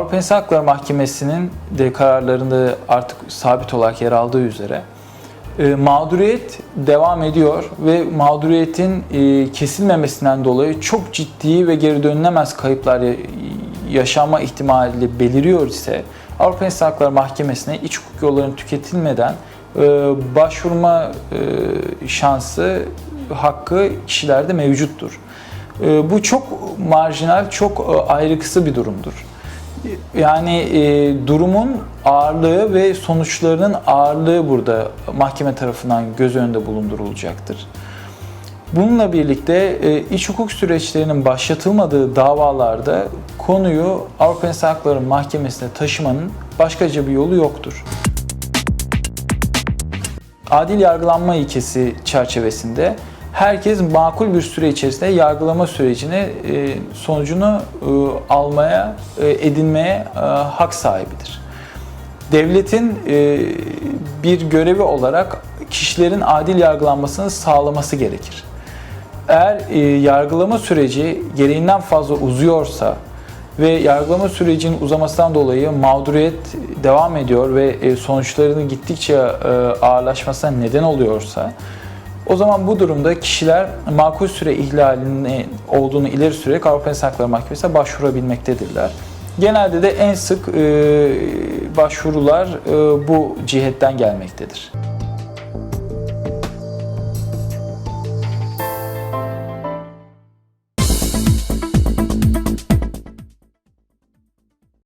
Avrupa İnsan Hakları Mahkemesi'nin de kararlarında artık sabit olarak yer aldığı üzere e, mağduriyet devam ediyor ve mağduriyetin e, kesilmemesinden dolayı çok ciddi ve geri dönülemez kayıplar ya- yaşanma ihtimali beliriyor ise Avrupa İnsan Hakları Mahkemesi'ne iç hukuk yollarının tüketilmeden e, başvurma şansı, hakkı kişilerde mevcuttur. Bu çok marjinal, çok ayrıksı bir durumdur. Yani e, durumun ağırlığı ve sonuçlarının ağırlığı burada mahkeme tarafından göz önünde bulundurulacaktır. Bununla birlikte e, iç hukuk süreçlerinin başlatılmadığı davalarda konuyu Avrupa İnsan Hakları Mahkemesi'ne taşımanın başkaca bir yolu yoktur. Adil yargılanma ilkesi çerçevesinde herkes makul bir süre içerisinde yargılama sürecini e, sonucunu e, almaya, e, edinmeye hak sahibidir. Devletin bir görevi olarak kişilerin adil yargılanmasını sağlaması gerekir. Eğer yargılama süreci gereğinden fazla uzuyorsa ve yargılama sürecinin uzamasından dolayı mağduriyet devam ediyor ve sonuçlarının gittikçe ağırlaşmasına neden oluyorsa o zaman bu durumda kişiler makul süre ihlalinin olduğunu ileri sürerek Avrupa İnsan Hakları Mahkemesi'ne başvurabilmektedirler. Genelde de en sık e, başvurular e, bu cihetten gelmektedir.